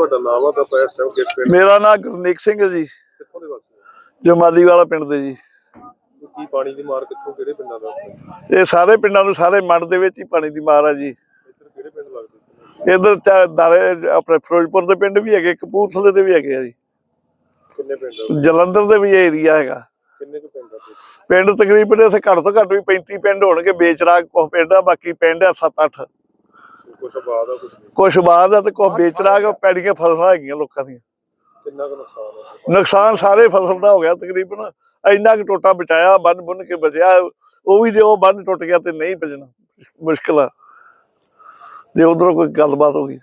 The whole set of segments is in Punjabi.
ਤੁਹਾਡਾ ਨਾਮ ਆ ਤਾਂ ਪੈਰ ਸਭ ਕਿਸ ਪਿੰਡ ਮੇਰਾ ਨਾਮ ਗੁਰਨੇਕ ਸਿੰਘ ਹੈ ਜੀ। ਕਿੱਥੋਂ ਦੇ ਵਾਸੀ ਜਮਾਲੀ ਵਾਲਾ ਪਿੰਡ ਦੇ ਜੀ। ਹੋ? ਕੀ ਪਾਣੀ ਦੀ ਮਾਰ ਕਿੱਥੋਂ ਕਿਹੜੇ ਪਿੰਡਾਂ ਦਾ? ਇਹ ਸਾਰੇ ਪਿੰਡਾਂ ਨੂੰ ਸਾਰੇ ਮੰਡ ਦੇ ਵਿੱਚ ਹੀ ਪਾਣੀ ਦੀ ਮਾਰ ਆ ਜੀ। ਇੱਧਰ ਕਿਹੜੇ ਪਿੰਡ ਲੱਗਦੇ? ਇਧਰ ਚਾ- ਦਾਰੇ ਆਪਣੇ ਫਿਰੋਜ਼ਪੁਰ ਦੇ ਪਿੰਡ ਵੀ ਹੈਗੇ ਕਪੂਰਥਲੇ ਦੇ ਵੀ ਹੈਗੇ ਆ ਜੀ। ਕਿੰਨੇ ਪਿੰਡ ਆ? ਜਲੰਧਰ ਦੇ ਵੀ ਏਰੀਆ ਹੈਗਾ। ਕਿੰਨੇ ਕੁ ਪਿੰਡ ਆ? ਪਿੰਡ ਤਕਰੀਬਨ ਇੱਥੇ ਘੱਟ ਤੋਂ ਘੱਟ ਵੀ 35 ਪਿੰਡ ਹੋਣਗੇ ਬੇਚਰਾਗ ਕੁਝ ਪਿੰਡ ਆ ਬਾਕੀ ਪਿੰਡ ਆ 7-8 ਆ ਕੁਝ ਬਾਅਦ ਆ ਤੇ ਕੁਝ ਬੇਚਰਾਗ ਪੈੜੀਆਂ ਫਸਲਾਂ ਹੈਗੀਆਂ ਲੋਕਾਂ ਦੀਆਂ। ਕਿੰਨਾ ਕੁ ਨੁਕਸਾਨ ਨੁਕਸਾਨ ਸਾਰੇ ਫਸਲ ਦਾ ਹੋ ਗਿਆ ਤਕਰੀਬਨ। ਇੰਨਾ ਕੁ ਟੋਟਾ ਬਚਾਇਆ ਬੰਨ ਬੁੰਨ ਕੇ ਬਚਿਆ ਉਹ ਵੀ ਜੇ ਉਹ ਬੰਨ ਟੁੱਟ ਗਿਆ ਤੇ ਨਹੀਂ ਬਚਣਾ। ਮੁਸ਼ਕਲ ਆ। ਜੇ ਉਧਰੋਂ ਕੋਈ ਗੱਲਬਾਤ ਹੋ ਗਈ।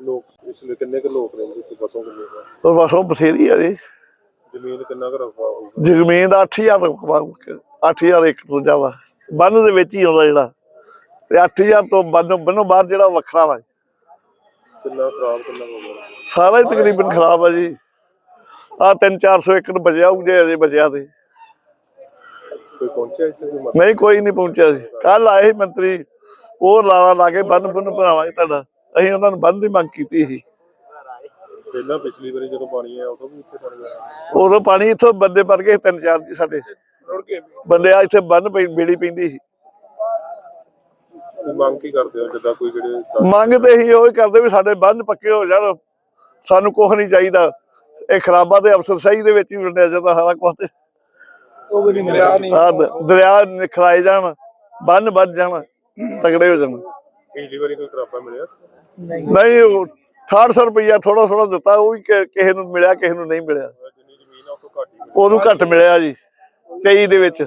ਲੋਕ ਇਸ ਲਈ ਕਿੰਨੇ ਕੁ ਲੋਕ ਰਹਿੰਦੇ ਤੇ ਬਸੋਂ ਕਿੰਨੇ ਕੁ ਉਹ ਬਥੇਰੀ ਆ ਜੀ। ਜ਼ਮੀਨ ਕਿੰਨਾ ਕੁ ਰਫਾ ਹੋਊਗਾ? ਜ਼ਮੀਨ ਦਾ 8000 ਰਕਬਾ 8000 ਏਕੜ ਤੋਂ ਜ਼ਿਆਦਾ। ਬੰਨ ਦੇ ਵਿੱਚ ਹੀ ਆਉਂਦਾ ਜਿਹੜਾ। ਤੇ 8000 ਤੋਂ ਬੰਨ ਬੰਨੋਂ ਬਾਹਰ ਜਿਹੜਾ ਵੱਖਰਾ ਵਾ। ਕਿੰਨਾ ਖਰਾਬ ਕਿੰਨਾ ਹੋ ਗਿਆ? ਸਾਰਾ ਹੀ ਤਕਰੀਬਨ ਖਰਾਬ ਆ ਜੀ। ਆ 3-400 ਏਕੜ ਬਚਿਆ ਉਹ ਜੇ ਅਜੇ ਬਚਿਆ ਤੇ। ਕੋਈ ਪਹੁੰਚਿਆ ਇੱਥੇ ਕੋਈ ਨਹੀਂ ਕੋਈ ਨਹੀਂ ਪਹੁੰਚਿਆ ਜੀ। ਕੱਲ ਆਏ ਸੀ ਮੰਤਰੀ ਉਹ ਲਾਲਾ ਲਾ ਕੇ ਬੰਨ ਬੰਨ ਬਣਾਵਾਂਗੇ ਤੁਹਾਡਾ। ਅਸੀਂ ਉਹਨਾਂ ਨੂੰ ਬੰਨ ਦੀ ਮੰਗ ਕੀਤੀ ਸੀ। ਪਹਿਲਾਂ ਪਿਛਲੀ ਵਾਰੀ ਜਦੋਂ ਪਾਣੀ ਆਇਆ ਉਦੋਂ ਵੀ ਇੱਥੇ ਪਾਣੀ ਆਇਆ। ਉਦੋਂ ਪਾਣੀ ਇੱਥੋਂ ਬੰਦੇ ਭਰ ਗਏ ਤਿੰਨ ਚਾਰ ਜੀ ਸਾਡੇ। ਬੰਦੇ ਆ ਇੱਥੇ ਬੰਨ ਬੇੜੀ ਪੈਂਦੀ ਸੀ। ਕੀ ਮੰਗ ਕੀ ਕਰਦੇ ਹੋ ਜਿੱਦਾਂ ਕੋਈ ਜਿਹੜੇ ਦਸ- ਮੰਗ ਤੇ ਇਹੀ ਉਹ ਕਰਦੇ ਵੀ ਸਾਡੇ ਬੰਨ ਪੱਕੇ ਹੋ ਜਾਣ ਸਾਨੂੰ ਕੁਝ ਨਹੀਂ ਚਾਹੀਦਾ। ਇਹ ਖਰਾਬਾ ਦੇ ਅਫਸਰ ਸਹੀ ਦੇ ਵਿੱਚ ਹੀ ਵੰਡਿਆ ਜਾਂਦਾ ਸਾਰਾ ਕੁਝ ਤੇ। ਉਹ ਵੀ ਨਹੀਂ ਮਿਲਿਆ। ਨਹੀਂ ਆਹ ਦ- ਦਰਿਆ ਨਿਖਰਾਏ ਜਾਣ ਬੰਨ ਵੱਜ ਜਾਣ ਤਗੜੇ ਹੋ ਜਾਣ। ਪਿਛਲੀ ਵਾਰੀ ਕੋਈ ਖਰਾਬਾ ਮਿਲਿਆ? ਨਹੀਂ। ਉਹ 6800 ਰੁਪਈਆ ਥੋੜਾ ਥੋੜਾ ਦਿੱਤਾ ਉਹ ਵੀ ਕਿਸੇ ਨੂੰ ਮਿਲਿਆ ਕਿਸੇ ਨੂੰ ਨਹੀਂ ਮਿਲਿਆ। ਤੋਂ ਉਹਨੂੰ ਘੱਟ ਮਿਲਿਆ ਜੀ 23 ਦੇ ਵਿੱਚ।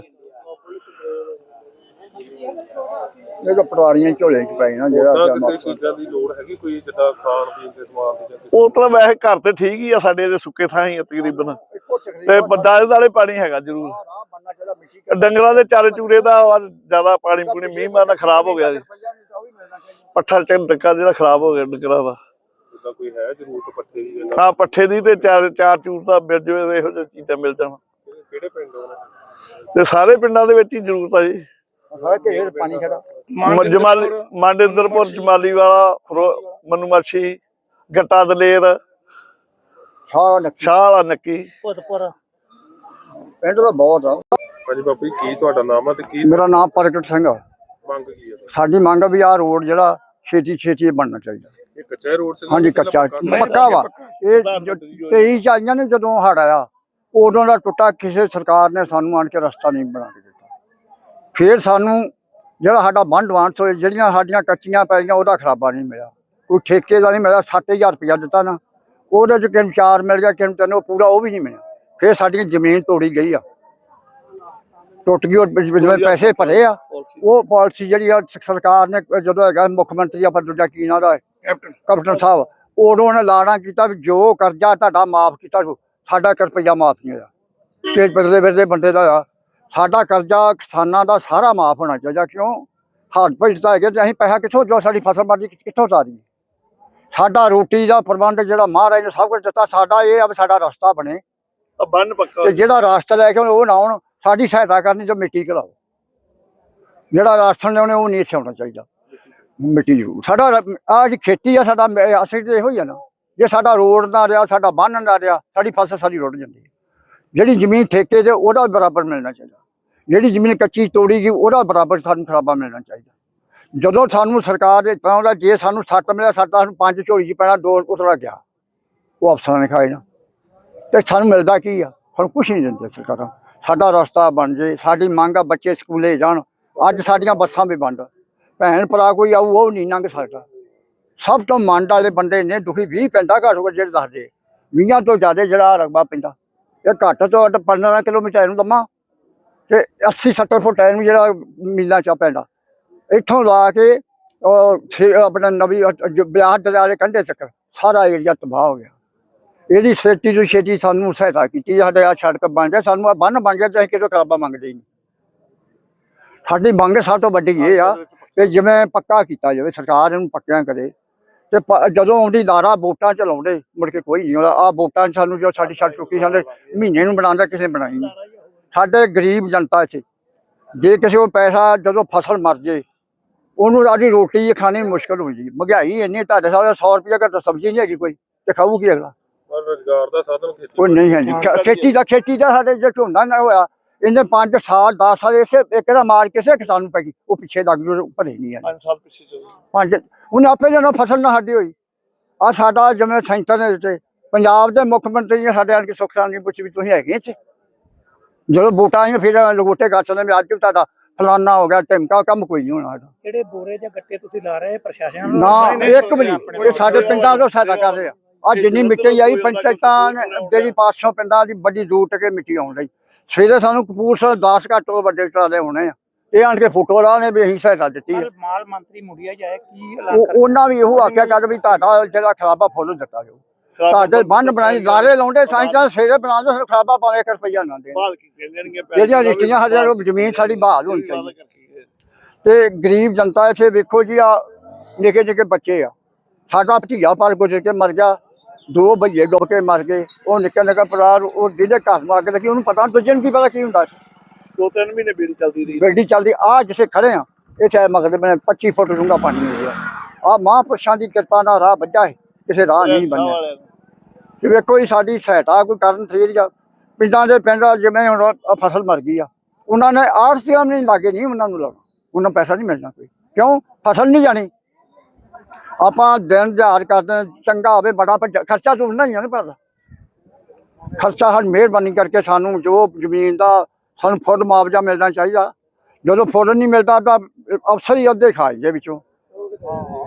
ਇਹ ਤਾਂ ਪਟਵਾਰੀਆਂ ਝੋਲੇ ਚ ਪਏ ਨਾ ਜਿਹੜਾ ਕਿਸੇ ਚੀਜ਼ਾਂ ਦੀ ਲੋੜ ਹੈਗੀ ਕੋਈ ਜਿੱਦਾਂ ਖਾਣ ਪੀਣ ਦੇ ਸਮਾਨ ਦੀ ਜਾਂ ਕਿਸੇ- ਉਹ ਤਾਂ ਵੈਸੇ ਘਰ ਤੇ ਠੀਕ ਹੀ ਆ ਸਾਡੇ ਦੇ ਸੁੱਕੇ ਥਾਂ ਹੀ ਆ ਤਕਰੀਬਨ। ਤੇ ਦਾਲੇ ਦਾਲੇ ਪਾਣੀ ਹੈਗਾ ਜ਼ਰੂਰ। ਡੰਗਰਾਂ ਦੇ ਚਾਰੇ ਚੂਰੇ ਦਾ ਜ਼ਿਆਦਾ ਪਾਣੀ ਪੂਣੀ ਮੀਂਹ ਮਾਰ ਨਾਲ ਖਰਾਬ ਹੋ ਗਿਆ ਜੀ। ਪੱਠਾ ਚ ਡੱਕਾ ਜਿਹੜਾ ਖਰਾਬ ਹੋ ਗਿਆ ਡੰਗਰਾਂ ਦਾ। ਜਿੱਦਾਂ ਕੋਈ ਹੈ ਜ਼ਰੂਰਤ ਪੱਠੇ ਦੀ ਜਾਂ ਆ ਪੱਠੇ ਦੀ ਤੇ ਚਾਰ ਚਾਰ ਚੂਰ ਦਾ ਮਿਲ ਜਾਵੇ ਤੇ ਇਹੋ ਜਿਹੀ ਚੀਜ਼ਾਂ ਮਿਲ ਜਾਣ। ਕਿਹੜੇ ਪਿੰਡ ਹੋਣ ਤੇ ਸਾਰੇ ਪਿੰਡਾਂ ਦੇ ਵਿੱਚ ਹੀ ਜ਼ਰੂਰਤ ਆ ਜੀ। ਸਾਰਾ ਘੇਰ ਪਾਣੀ ਖੜਾ। ਜਮਾਲੀ ਮਾਂਡੇਂਦਰਪੁਰ ਜਮਾਲੀ ਵਾਲਾ ਮਨੂਮਾਛੀ ਗੱਟਾ ਦਲੇਰ ਨੱਕੀ। ਸ਼ਾਹ ਨੱਕੀ। ਪਿੰਡ ਦਾ ਬਹੁਤ ਆ। ਹਾਂਜੀ ਬਾਪੂ ਜੀ ਕੀ ਤੁਹਾਡਾ ਨਾਮ ਆ ਤੇ ਕੀ ਮੇਰਾ ਨਾਮ ਪ੍ਰਗਟ ਸਿੰਘ ਆ। ਮੰਗ ਕੀ ਹੈ ਸਾਡੀ ਮੰਗ ਆ ਵੀ ਆਹ ਰੋਡ ਜਿਹੜਾ ਛੇਤੀ ਛੇਤੀ ਬਣਨਾ ਚਾਹੀਦਾ। ਇਹ ਕੱਚਾ ਰੋਡ ਸੀ ਹਾਂਜੀ ਕੱਚਾ। ਪੱਕਾ ਵਾ। ਇਹ ਜੋ 23 ਚ ਆਈਆਂ ਨੇ ਜਦੋਂ ਹੜ ਆਇਆ ਉਦੋਂ ਦਾ ਟੁੱਟਾ ਕਿਸੇ ਸਰਕਾਰ ਨੇ ਸਾਨੂੰ ਆਣ ਕੇ ਰਸਤਾ ਨਹੀਂ ਬਣਾ ਕੇ ਦਿੱਤਾ। ਫਿਰ ਸਾਨੂੰ ਜਿਹੜਾ ਸਾਡਾ ਬੰਦ ਵਾਂਸ ਹੋਏ ਜਿਹੜੀਆਂ ਸਾਡੀਆਂ ਕੱਚੀਆਂ ਪੈਲੀਆਂ ਉਹਦਾ ਖਰਾਬਾ ਨਹੀਂ ਮਿਲਿਆ। ਕੋਈ ਠੇਕੇ ਦਾ ਨਹੀਂ ਮਿਲਿਆ 7000 ਰੁਪਇਆ ਦਿੱਤਾ ਨਾ। ਉਹਦੇ ਚ ਕਿਨ ਚਾਰ ਮਿਲ ਗਿਆ ਕਿਨ ਤੈਨੂੰ ਪੂਰਾ ਉਹ ਵੀ ਨਹੀਂ ਮਿਲਿਆ। ਫਿਰ ਸਾਡੀ ਜ਼ਮੀਨ ਤੋੜੀ ਗਈ ਆ। ਟੁੱਟ ਗਈ ਉਹ ਜਿਵੇਂ ਪੈਸੇ ਭਰੇ ਆ। ਉਹ ਪਾਲਿਸੀ ਜਿਹੜੀ ਆ ਸਰਕਾਰ ਨੇ ਜਦੋਂ ਹੈਗਾ ਮੁੱਖ ਮੰਤਰੀ ਆਪਾਂ ਦੂਜਾ ਕੀ ਨਾਂ ਦਾ ਕੈਪਟਨ। ਸਾਹਿਬ ਉਦੋਂ ਉਹਨੇ ਲਾਣਾ ਕੀਤਾ ਵੀ ਜੋ ਕਰਜ਼ਾ ਤੁਹਾਡਾ ਮਾਫ ਕੀਤਾ ਸਾਡਾ ਕਰ ਰੁਪਈਆ ਮਾਫ ਨਹੀਂ ਹੋਇਆ। ਸਟੇਟ ਬਦਲੇ ਬਦਲੇ ਬੰਦੇ ਦਾ ਆ ਸਾਡਾ ਕਰਜ਼ਾ ਕਿਸਾਨਾਂ ਦਾ ਸਾਰਾ ਮਾਫ ਹੋਣਾ ਚਾਹੀਦਾ ਕਿਉਂ? ਹੱਥ ਭਜਦਾ ਹੈਗੇ ਤੇ ਅਸੀਂ ਪੈਸਾ ਕਿੱਥੋਂ ਜੋ ਸਾਡੀ ਫਸਲ ਮਰਦੀ ਕਿੱਥੋਂ ਸਾਰੀ ਸਾਡਾ ਰੋਟੀ ਦਾ ਪ੍ਰਬੰਧ ਜਿਹੜਾ ਮਹਾਰਾਜ ਨੇ ਸਭ ਕੁਝ ਦਿੱਤਾ ਸਾਡਾ ਇਹ ਆ ਵੀ ਸਾਡਾ ਰਸਤਾ ਬਣੇ। ਬੰਨ ਪੱਕਾ। ਤੇ ਜਿਹੜਾ ਰਾਸਤਾ ਲੈ ਕੇ ਉਹ ਨਾ ਆਉਣ ਸਾਡੀ ਸਹਾਇਤਾ ਕਰਨੀ ਜੋ ਮਿੱਟੀ ਘਲਾਓ ਜਿਹੜਾ ਰਾਸ਼ਨ ਲਿਆਉਣੇ ਉਹ ਨਹੀਂ ਇੱਥੇ ਆਉਣਾ ਚਾਹੀਦਾ। ਮਿੱਟੀ ਜ਼ਰੂਰ। ਸਾਡਾ ਆ ਜੀ ਖੇਤੀ ਆ ਸਾਡਾ ਅਸਲ ਤੇ ਇਹੋ ਹੀ ਆ ਨਾ। ਜੇ ਸਾਡਾ ਰੋਡ ਨਾ ਰਿਹਾ ਸਾਡਾ ਬੰਨ ਨਾ ਰਿਹਾ ਸਾਡੀ ਫਸਲ ਸਾਰੀ ਰੁੜ ਜਾਂਦੀ ਹੈ। ਜਿਹੜੀ ਜ਼ਮੀਨ ਠੇਕੇ ਤੇ ਉਹਦਾ ਬਰਾਬਰ ਮਿਲਣਾ ਚਾਹੀਦਾ। ਜਿਹੜੀ ਜ਼ਮੀਨ ਕੱਚੀ ਤੋੜੀ ਗਈ, ਉਹਦਾ ਬਰਾਬਰ ਸਾਨੂੰ ਖਰਾਬਾ ਮਿਲਣਾ ਚਾਹੀਦਾ। ਜਦੋਂ ਸਾਨੂੰ ਸਰਕਾਰ ਦੇ ਤਰ੍ਹਾਂ ਦਾ ਜੇ ਸਾਨੂੰ ਸੱਤ ਮਿਲਿਆ ਸਾਡਾ ਸਾਨੂੰ ਪੰਜ ਝੋਲੀ ਚ ਪੈਣਾ, ਦੋ ਉਤਰਾ ਗਿਆ। ਉਹ ਅਫਸਰਾਂ ਨੇ ਖਾਏ ਨਾ। ਤੇ ਸਾਨੂੰ ਮਿਲਦਾ ਕੀ ਆ? ਸਾਨੂੰ ਕੁਛ ਨਹੀਂ ਦਿੰਦੇ ਸਰਕਾਰਾਂ। ਸਾਡਾ ਰਸਤਾ ਬਣ ਜੇ, ਸਾਡੀ ਮੰਗ ਆ ਬੱਚੇ ਸਕੂਲੇ ਜਾਣ। ਅੱਜ ਸਾਡੀਆਂ ਬੱਸਾਂ ਵੀ ਬੰਦ। ਭੈਣ ਭਰਾ ਕੋਈ ਆਊ, ਉਹ ਨਹੀਂ ਲੰਘ ਸਕਦਾ। ਸਭ ਤੋਂ ਮੰਡ ਵਾਲੇ ਬੰਦੇ ਨੇ ਦੁਖੀ 20 ਪਿੰਡਾਂ ਘੱਟ ਜਿਹੜੇ ਦੱਸਦੇ। 20 ਤੋਂ ਜ਼ਿਆਦਾ ਜਿਹੜਾ ਰਕਬਾ ਪੈਂਦਾ। ਇਹ ਘੱਟ ਤੋਂ ਘੱਟ 15 ਕਿਲੋਮੀਟਰ ਨੂੰ ਦਮਾ ਤੇ 80 70 ਫੁੱਟ ਐਨੂੰ ਜਿਹੜਾ ਮੀਲਾਂ ਚਾ ਪੈਂਦਾ। ਇੱਥੋਂ ਲਾ ਕੇ ਉਹ ਆਪਣਾ ਨਵੀਂ ਬਿਆਸ ਦਰਿਆ ਦੇ ਕੰਢੇ ਤੱਕ ਸਾਰਾ ਏਰੀਆ ਤਬਾਹ ਹੋ ਗਿਆ। ਇਹਦੀ ਛੇਤੀ ਤੋਂ ਛੇਤੀ ਸਾਨੂੰ ਸਹਾਇਤਾ ਕੀਤੀ ਸਾਡੇ ਆ ਸੜਕ ਬਣ ਗਿਆ ਸਾਨੂੰ ਆ ਬੰਨ ਬਣ ਗਿਆ ਤੇ ਕਿਤੇ ਖਰਾਬਾ ਮੰਗਦੇ ਨਹੀਂ। ਸਾਡੀ ਮੰਗ ਸਭ ਤੋਂ ਵੱਡੀ ਇਹ ਆ ਕਿ ਜਿਵੇਂ ਪੱਕਾ ਕੀਤਾ ਜਾਵੇ ਸਰਕਾਰ ਇਹਨੂੰ ਪੱਕਿਆਂ ਕਰੇ। ਤੇ ਜਦੋਂ ਆਉਂਦੀ ਨਾਰਾ ਵੋਟਾਂ ਚ ਲਾਉਂਦੇ ਮੁੜ ਕੇ ਕੋਈ ਨਹੀਂ ਆਉਂਦਾ। ਆ ਵੋਟਾਂ ਸਾਨੂੰ ਜੋ ਸਾਡੀ ਛੱਡ ਚੁੱਕੀ ਸਾਡੇ ਮਹੀਨੇ ਨੂੰ ਬਣਾਉਂਦਾ ਕਿਸੇ ਬਣਾਈ ਨਹੀਂ। ਸਾਡੇ ਗਰੀਬ ਜਨਤਾ 'ਚ ਜੇ ਕਿਸੇ ਕੋਲ ਪੈਸਾ ਜਦੋਂ ਫਸਲ ਮਰ ਜੇ ਉਹਨੂੰ ਆਦੀ ਰੋਟੀ ਖਾਣੀ ਮੁਸ਼ਕਲ ਹੋ ਜੀ ਮਹਿੰਗਾਈ ਇੰਨੀ ਤੁਹਾਡੇ ਸਾਹਮਣੇ 100 ਰੁਪਏ ਘੱਟ ਸਬਜ਼ੀ ਨਹੀਂ ਹੈਗੀ ਕੋਈ ਤੇ ਖਾਊ ਕੀ ਅਗਲਾ। ਪਰ ਰੋਜ਼ਗਾਰ ਦਾ ਸਾਧਨ ਖੇਤੀ ਕੋਈ ਨਹੀਂ ਹੈ ਜੀ। ਖੇਤੀ ਦਾ ਖੇਤੀ ਦਾ ਸਾਡੇ ਜੇ ਝੋਨਾ ਨਾ ਹੋਇਆ ਇਹਨੇ 5 ਸਾਲ 10 ਸਾਲ ਇਸੇ ਇੱਕ ਦਾ ਮਾਰ ਕਿਸੇ ਕਿਸਾਨ ਨੂੰ ਪੈ ਗਈ। ਉਹ ਪਿੱਛੇ ਲੱਗ ਜੂ ਭਰੇ ਨਹੀਂ ਆ 5 ਸਾਲ ਪਿੱਛੇ ਚੱਲ ਪੰਜ ਉਹਨੇ ਆਪੇ ਜਦੋਂ ਫਸਲ ਨਾ ਸਾਡੀ ਹੋਈ। ਆ ਸਾਡਾ ਜਿਵੇਂ ਸੈਂਟਰ ਦੇ ਉੱਤੇ ਪੰਜਾਬ ਦੇ ਮੁੱਖ ਮੰਤਰੀ ਨੇ ਸਾਡੇ ਆਣ ਕੇ ਸੁੱਖ ਸਾਂਝ ਪੁੱਛੀ ਵੀ ਤੁਸੀਂ ਹੈਗੇ ਇੱਥੇ? ਜਦੋਂ ਵੋਟਾਂ ਆਈਆਂ ਫਿਰ ਲਗੋਟੇ ਗੱਛਦੇ ਵੀ ਅੱਜ ਵੀ ਤੁਹਾਡਾ ਫਲਾਨਾ ਹੋ ਗਿਆ ਢਿਮਕਾ ਕੰਮ ਕੋਈ ਨਹੀਂ ਹੋਣਾ ਸਾਡਾ। ਜਿਹੜੇ ਬੋਰੇ ਜਾਂ ਗੱਟੇ ਤੁਸੀਂ ਲਾ ਰਹੇ ਪ੍ਰਸ਼ਾਸਨ ਨੂੰ? ਨਾ ਇੱਕ ਵੀ ਨਹੀਂ। ਇਹ ਸਾਡੇ ਪਿੰਡਾਂ ਤੋਂ ਸਾਡਾ ਕਰ ਰਹੇ ਆ। ਆ ਜਿੰਨੀ ਮਿੱਟੀ ਆਈ ਪੰਚਾਇਤਾਂ ਨੇ ਜਿਹੜੀ 500 ਪਿੰਡਾਂ ਦੀ ਵੱਡੀ ਰੂਟ ਕੇ ਮਿੱਟੀ ਆਉਣ ਲਈ ਸਵੇਰੇ ਸਾਨੂੰ ਕਪੂਰਥਲਾ 10 ਘੱਟ ਤੋਂ ਵੱਡੇ ਟਰਾਲੇ ਹੋਣੇ ਆ। ਇਹ ਆਣ ਕੇ ਫੋਟੋ ਲਾ ਨੇ ਵੀ ਅਸੀਂ ਸਹਾਇਤਾ ਦਿੱਤੀ ਹੈ ਮਾਲ ਮੰਤਰੀ ਮੁੜਿਆ ਜਾਏ ਕੀ ਐਲਾਨ ਕਰ ਉਹਨਾਂ ਵੀ ਇਹੋ ਆਖਿਆ ਕਰ ਵੀ ਤੁਹਾਡਾ ਜਿਹੜਾ ਖਰਾਬਾ ਫੁੱਲ ਦਿੱਤਾ ਜਾਓ ਤੁਹਾਡੇ ਬੰਨ ਬਣਾਈ ਲਾਰੇ ਲਾਉਂਦੇ ਸਾਈਂ ਸਵੇਰੇ ਬਣਾ ਦੋ ਖਰਾਬਾ ਪਾਵੇ 1 ਰੁਪਈਆ ਨਾ ਨੇਗੇ ਜਿਹੜੀਆਂ ਰਿਸ਼ਤੀਆਂ ਕੋਲ ਜ਼ਮੀਨ ਸਾਡੀ ਬਹਾਲ ਹੋਣੀ ਚਾਹੀਦੀ। ਤੇ ਗਰੀਬ ਜਨਤਾ ਇੱਥੇ ਵੇਖੋ ਜੀ ਆ ਨਿੱਕੇ ਨਿੱਕੇ ਬੱਚੇ ਆ। ਸਾਡਾ ਭਤੀਆ ਪਰ ਗੁਜ਼ਰ ਕੇ ਮਰ ਗਿਆ। ਦੋ ਭਈਏ ਡੁੱਬ ਕੇ ਮਰ ਗਏ ਉਹ ਨਿੱਕਾ ਨਿੱਕਾ ਪਰਿਵਾਰ ਉਹ ਜਿਹਦੇ ਘਰ ਮਾਰ ਕੇ ਲੱਗੀ ਉਹਨੂੰ ਪਤਾ ਦੂਜੇ ਨੂੰ ਕੀ ਪਤਾ ਕੀ ਹੁੰਦਾ ਦੋ ਤਿੰਨ ਮਹੀਨੇ ਬੀੜੀ ਚੱਲਦੀ ਰਹੀ। ਗੱਡੀ ਚੱਲਦੀ ਆ ਜਿਸੇ ਖੜੇ ਆ ਇਹ ਚਾਹੇ ਮਗਦੇ ਬਣੇ 25 ਫੁੱਟ ਡੂੰਘਾ ਪਾਣੀ ਹੋ ਗਿਆ। ਆ ਮਹਾਂਪੁਰਸ਼ਾਂ ਦੀ ਕਿਰਪਾ ਨਾਲ ਰਾਹ ਵੱਜਾ ਹੈ ਕਿਸੇ ਰਾਹ ਨਹੀਂ ਬਣਿਆ। ਕਿ ਵੇਖੋ ਜੀ ਸਾਡੀ ਸਹਾਇਤਾ ਕੋਈ ਕਰਨ ਥੀਰ ਜਾਂ ਪਿੰਡਾਂ ਦੇ ਪਿੰਡ ਜਿਵੇਂ ਹੁਣ ਫਸਲ ਮਰ ਗਈ ਆ ਉਹਨਾਂ ਨੇ ਆੜਤੀਆਂ ਨਹੀਂ ਲਾਗੇ ਨਹੀਂ ਉਹਨਾਂ ਨੂੰ ਲਾਉਣਾ ਉਹਨਾਂ ਨੂੰ ਪੈਸਾ ਨਹੀਂ ਮਿਲਣਾ ਕੋਈ। ਕਿਉਂ? ਫਸਲ ਨਹੀਂ ਜਾਣੀ। ਆਪਾਂ ਦਿਨ ਦਿਹਾੜ ਕਰਦੇ ਹਾਂ, ਚੰਗਾ ਹੋਵੇ ਬੜਾ ਪਰ ਖਰਚਾ ਉਹਨਾਂ ਹੀ ਆ ਨਾ ਪਰ। ਖਰਚਾ ਹਰ ਮਿਹਰਬਾਨੀ ਕਰਕੇ ਸਾਨੂੰ ਜੋ ਜ਼ਮੀਨ ਦਾ ਸਾਨੂੰ ਫੁੱਲ ਮੁਆਵਜ਼ਾ ਮਿਲਣਾ ਚਾਹੀਦਾ। ਜਦੋਂ ਫੁੱਲ ਨਹੀਂ ਮਿਲਦਾ ਤਾਂ ਅਫਸਰ ਹੀ ਅੱਧੇ ਖਾਈ ਜੇ ਵਿੱਚੋਂ।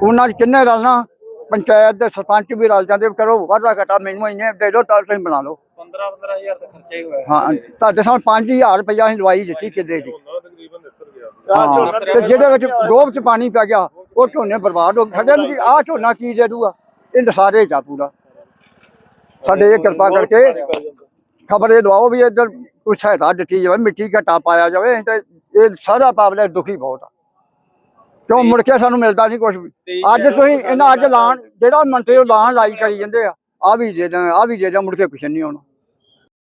ਉਹਨਾਂ 'ਚ ਕਿੰਨੇ ਰਲਣਾ? ਪੰਚਾਇਤ ਦੇ ਸਰਪੰਚ ਵੀ ਰਲ ਜਾਂਦੇ ਵੀ ਕਰੋ ਵਾਧਾ ਘਟਾ ਮੈਨੂੰ ਇੰਨੇ ਦੇ ਦਿਓ ਤਾਂ ਤੁਸੀਂ ਬਣਾ ਲਓ। 15 15000 ਦਾ ਖਰਚਾ ਹੀ ਹੋਇਆ। ਹਾਂ ਤੁਹਾਡੇ ਸਾਹਮਣੇ 5000 ਰੁਪਇਆ ਅਸੀਂ ਦਵਾਈ ਦਿੱਤੀ ਕਿੱਦੇ ਦੀ। ਝੋਨਾ ਤਕਰੀਬਨ ਨਿਸਰ ਗਿਆ। ਹਾਂ ਤੇ ਜਿਹਦੇ ਵਿੱਚ ਗੋਬ ਚ ਪਾਣੀ ਪੈ ਗਿਆ ਉਹ ਝੋਨੇ ਬਰਬਾਦ ਹੋ ਗਏ। ਸਾਡੇ ਨੂੰ ਆਹ ਝੋਨਾ ਕੀ ਦੇ ਦੂਗਾ? ਇਹ ਸਾਰੇ ਜਾ ਪੂਰਾ। ਸਾਡੇ ਇਹ ਕਿਰਪਾ ਕਰਕੇ ਖਬਰ ਇਹ ਦਵਾਓ ਵੀ ਇੱਧਰ ਕੋਈ ਸਹਾਇਤਾ ਦਿੱਤੀ ਜਾਵੇ ਮਿੱਟੀ ਘਟਾ ਪਾਇਆ ਜਾਵੇ ਤੇ ਇਹ ਸਾਰਾ ਪਾਵਲੇ ਦੁਖੀ ਬਹੁਤ ਆ। ਕਿਉਂ ਮੁੜ ਕੇ ਸਾਨੂੰ ਮਿਲਦਾ ਨਹੀਂ ਕੁਝ ਵੀ? ਅੱਜ ਤੁਸੀਂ ਇਹਨਾਂ ਅੱਜ ਲਾਣ ਜਿਹੜਾ ਮੰਤਰੀ ਉਹ ਲਾਣ ਲਾਈ ਕਰੀ ਜਾਂਦੇ ਆ ਆ ਵੀ ਦੇ ਦਾਂ ਆ ਵੀ ਦੇ ਦਾਂ ਮੁੜ ਕੇ ਕੁਛ ਨਹੀਂ ਹੋਣਾ